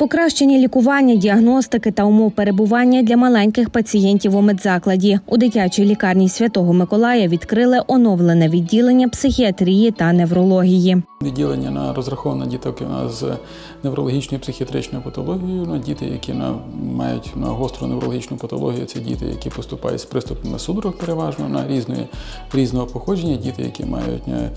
Покращення лікування, діагностики та умов перебування для маленьких пацієнтів у медзакладі. У дитячій лікарні Святого Миколая відкрили оновлене відділення психіатрії та неврології. Відділення на розраховане діток з неврологічною психіатричною патологією. Ну, діти, які на, мають на гостру неврологічну патологію, це діти, які поступають з приступами судорог переважно на різної, різного походження, діти, які мають е,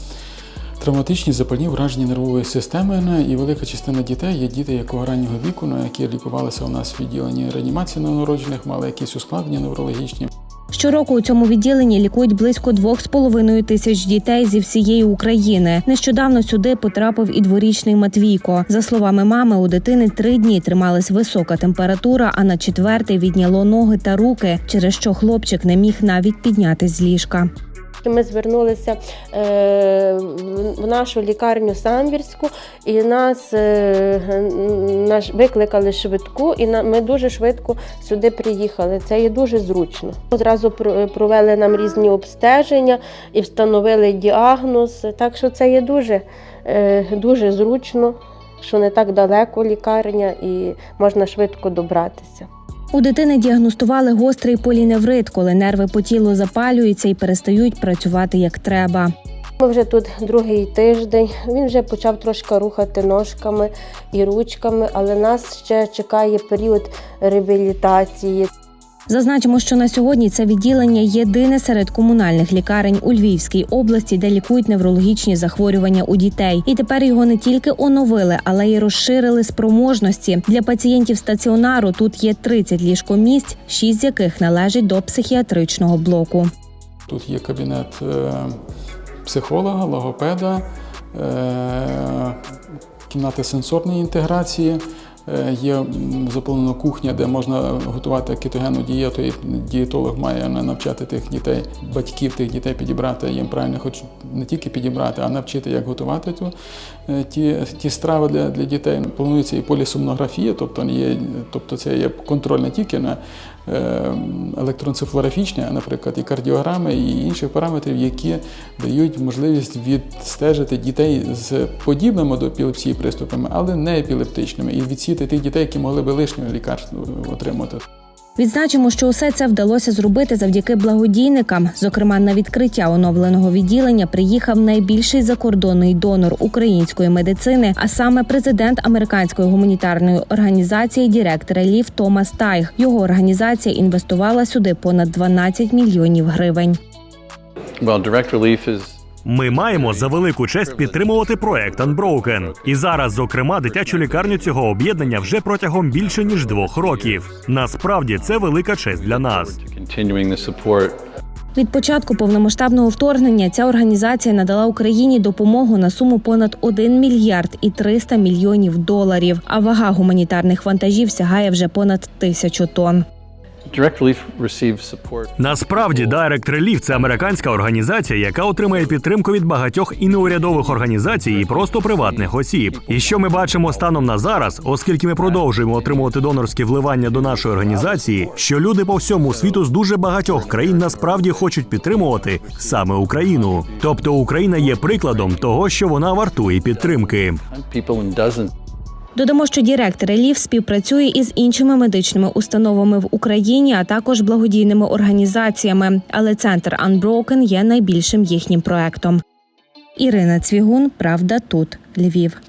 травматичні запальні враження нервової системи. ну, І велика частина дітей є діти якого раннього віку, ну, які лікувалися у нас в відділенні реанімації новонароджених, мали якісь ускладнення неврологічні. Щороку у цьому відділенні лікують близько двох з половиною тисяч дітей зі всієї України. Нещодавно сюди потрапив і дворічний Матвійко. За словами мами, у дитини три дні трималась висока температура, а на четвертий відняло ноги та руки, через що хлопчик не міг навіть піднятись з ліжка. Ми звернулися е, в нашу лікарню Самбірську, і нас е, наш викликали швидку, і ми дуже швидко сюди приїхали. Це є дуже зручно. Одразу провели нам різні обстеження і встановили діагноз. Так що це є дуже, е, дуже зручно, що не так далеко лікарня і можна швидко добратися. У дитини діагностували гострий поліневрит, коли нерви по тілу запалюються і перестають працювати як треба. Ми вже тут другий тиждень. Він вже почав трошки рухати ножками і ручками, але нас ще чекає період реабілітації. Зазначимо, що на сьогодні це відділення єдине серед комунальних лікарень у Львівській області, де лікують неврологічні захворювання у дітей. І тепер його не тільки оновили, але й розширили спроможності. Для пацієнтів стаціонару тут є 30 ліжкомісць, 6 з яких належать до психіатричного блоку. Тут є кабінет е, психолога, логопеда, е, кімнати сенсорної інтеграції. Е, Є заповнена кухня, де можна готувати кетогенну дієту. І дієтолог має на- навчати тих дітей, батьків тих дітей підібрати їм правильно, хоч не тільки підібрати, а навчити, як готувати ту, е, ті, ті страви для, для дітей. Планується і полісомнографія, тобто, є, тобто це є контроль не тільки на е, електроенцефалографічні, наприклад, і кардіограми, і інших параметрів, які дають можливість відстежити дітей з подібними до епілепсії приступами, але не епілептичними, і відсіти тих дітей, які могли би лишнього лікарства отримати. Відзначимо, що усе це вдалося зробити завдяки благодійникам. Зокрема, на відкриття оновленого відділення приїхав найбільший закордонний донор української медицини, а саме президент американської гуманітарної організації Direct Relief Томас Тайг. Його організація інвестувала сюди понад 12 мільйонів гривень. Well, direct relief is Ми маємо за велику честь підтримувати проект Unbroken. І зараз, зокрема, дитячу лікарню цього об'єднання вже протягом більше ніж двох років. Насправді це велика честь для нас. Від початку повномасштабного вторгнення ця організація надала Україні допомогу на суму понад 1 мільярд і 300 мільйонів доларів. А вага гуманітарних вантажів сягає вже понад тисячу тонн. Direct Relief receives support. Насправді, Direct Relief – це американська організація, яка отримує підтримку від багатьох і неурядових організацій, і просто приватних осіб. І що ми бачимо станом на зараз, оскільки ми продовжуємо отримувати донорські вливання до нашої організації, що люди по всьому світу з дуже багатьох країн насправді хочуть підтримувати саме Україну. Тобто Україна є прикладом того, що вона вартує підтримки. Додамо, що директор ЛІВ співпрацює із іншими медичними установами в Україні, а також благодійними організаціями. Але центр Unbroken є найбільшим їхнім проектом. Ірина Цвігун, Правда, тут Львів.